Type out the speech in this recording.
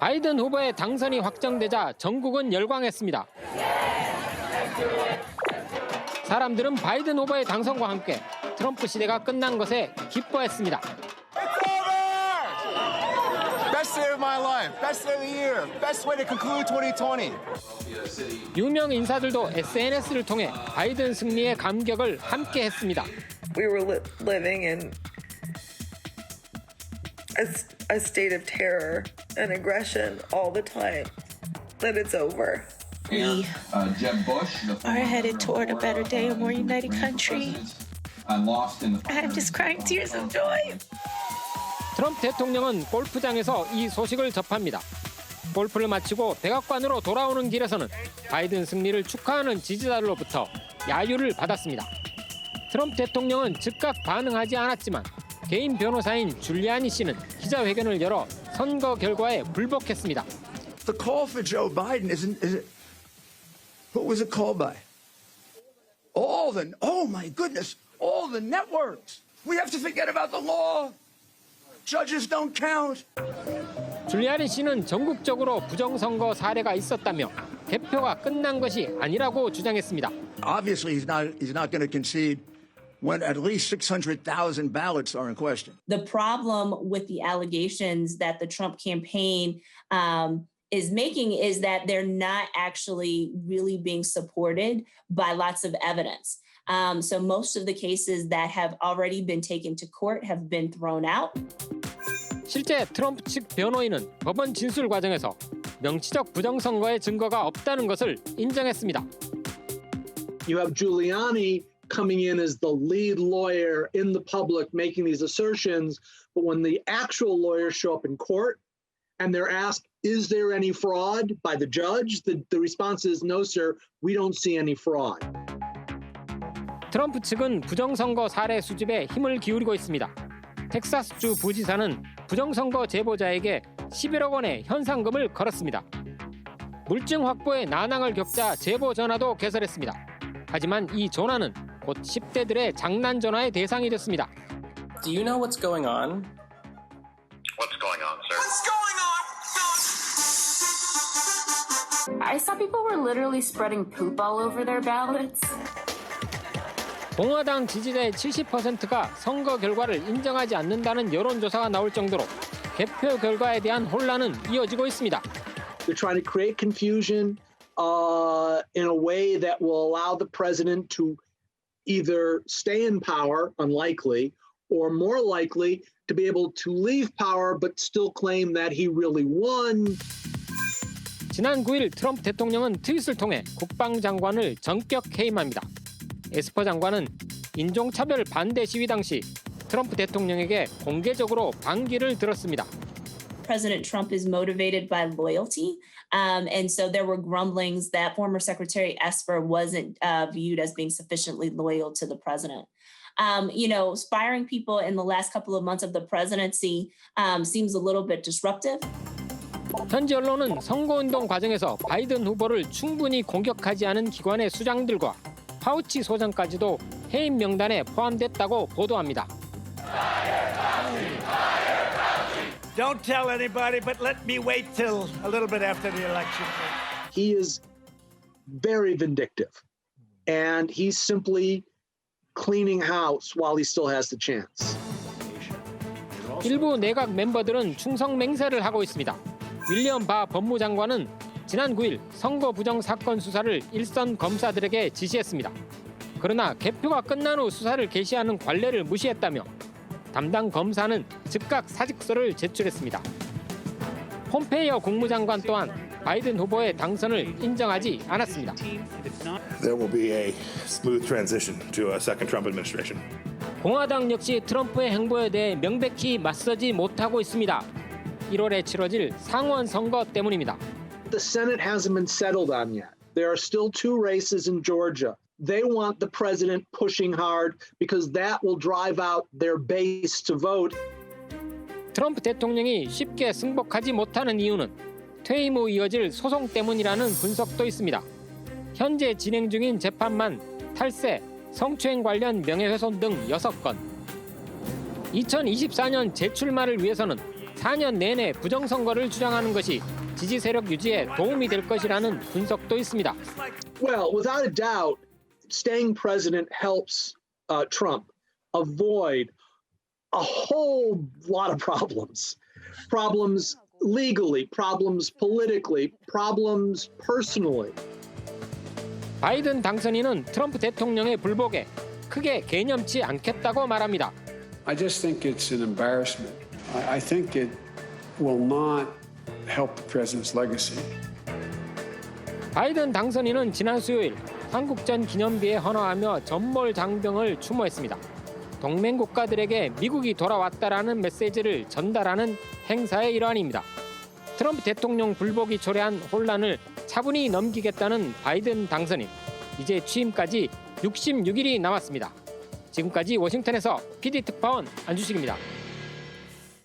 바이든 후보의 당선이 확정되자 전국은 열광했습니다. 사람들은 바이든 후보의 당선과 함께 트럼프 시대가 끝난 것에 기뻐했습니다. It's over! Best day of my life. Best day of the year. Best way to conclude 2020. 유명 인사들도 SNS를 통해 바이든 승리의 감격을 함께 했습니다. we a, state of terror and aggression all the time. That it's over. We Uh, Jeb Bush, are headed toward a better day, a more united country. uh, lost in the I'm just crying tears of joy. 트럼프 대통령은 골프장에서 이 소식을 접합니다. 골프를 마치고 백악관으로 돌아오는 길에서는 바이든 승리를 축하하는 지지자들로부터 야유를 받았습니다. 트럼프 대통령은 즉각 반응하지 않았지만 개인 변호사인 줄리아니 씨는 기자회견을 열어 선거 결과에 불복했습니다. The call for Joe Biden isn't. Is it, who was it called by? All the. Oh my goodness! All the networks. We have to forget about the law. Judges don't count. 줄리아니 씨는 전국적으로 부정선거 사례가 있었다며 개표가 끝난 것이 아니라고 주장했습니다. Obviously, he's not. He's not going to concede when at least six hundred thousand ballots are in question. the problem with the allegations that the Trump campaign um, is making is that they're not actually really being supported by lots of evidence. Um, so most of the cases that have already been taken to court have been thrown out. 실제 트럼프 측 변호인은 법원 진술 과정에서 명시적 부정선거의 증거가 없다는 것을 인정했습니다. you have Giuliani coming in as the lead lawyer in the public making these assertions. But when the actual lawyers show up in court and they're asked, is there any fraud by the judge? The, the response is, no, sir, we don't see any fraud. 트럼프 측은 부정선거 사례 수집에 힘을 기울이고 있습니다. 텍사스주 부지사는 부정선거 제보자에게 11억 원의 현상금을 걸었습니다. 물증 확보에 난항을 겪자 제보 전화도 개설했습니다. 하지만 이 전화는 곧 10대들의 장난 전화의 대상이 됐습니다. Do you know what's going on? What's going on, sir? What's going on? I saw people were literally spreading poop all over their ballots. 공화당 지지자의 70%가 선거 결과를 인정하지 않는다는 여론조사가 나올 정도로 개표 결과에 대한 혼란은 이어지고 있습니다. They're trying to create confusion uh, in a way that will allow the president to either stay in power, unlikely, or more likely to be able to leave power but still claim that he really won. 지난 9일 트럼프 대통령은 트윗을 통해 국방장관을 전격 해임합니다. 에스퍼 장관은 인종차별 반대 시위 당시 트럼프 대통령에게 공개적으로 반기를 들었습니다. President Trump is motivated by loyalty. Um, and so there were grumblings that former Secretary Esper wasn't uh, viewed as being sufficiently loyal to the president. Um, you know, firing people in the last couple of months of the presidency um, seems a little bit disruptive. 현지 언론은 선거운동 과정에서 바이든 후보를 충분히 공격하지 않은 기관의 수장들과 파우치 소장까지도 해임 명단에 포함됐다고 보도합니다. Don't tell anybody, but let me wait till a little bit after the election. He is very vindictive, and he's simply cleaning house while he still has the chance. 일부 내각 멤버들은 충성 맹세를 하고 있습니다. 윌리엄 바 법무장관은 지난 9일 선거 부정 사건 수사를 일선 검사들에게 지시했습니다. 그러나 개표가 끝난 후 수사를 개시하는 관례를 무시했다며 담당 검사는 즉각 사직서를 제출했습니다. 폼페이어 국무장관 또한 바이든 후보의 당선을 인정하지 않았습니다. There will be a smooth transition to a second Trump administration. 공화당 역시 트럼프의 행보에 대해 명백히 맞서지 못하고 있습니다. 1월에 치러질 상원 선거 때문입니다. The Senate hasn't been settled on yet. There are still two races in Georgia. They want the president pushing hard because that will drive out their base to vote. 트럼프 대통령이 쉽게 승복하지 못하는 이유는 퇴임 후 이어질 소송 때문이라는 분석도 있습니다. 현재 진행 중인 재판만 탈세, 성추행 관련 명예훼손 등 6건. 2024년 재출마를 위해서는 4년 내내 부정선거를 주장하는 것이 지지 세력 유지에 도움이 될 것이라는 분석도 있습니다. Well, without a doubt, staying president helps uh, Trump avoid a whole lot of problems. Problems legally, problems politically, problems personally. 바이든 당선인은 트럼프 대통령의 불복에 크게 개념치 않겠다고 말합니다. I just think it's an embarrassment. I, I think it will not help the president's legacy. 바이든 당선인은 지난 수요일 한국전 기념비에 헌화하며 전몰 장병을 추모했습니다. 동맹 국가들에게 미국이 돌아왔다라는 메시지를 전달하는 행사의 일환입니다. 트럼프 대통령 불복이 초래한 혼란을 차분히 넘기겠다는 바이든 당선인. 이제 취임까지 66일이 남았습니다. 지금까지 워싱턴에서 PD 특파원 안주식입니다.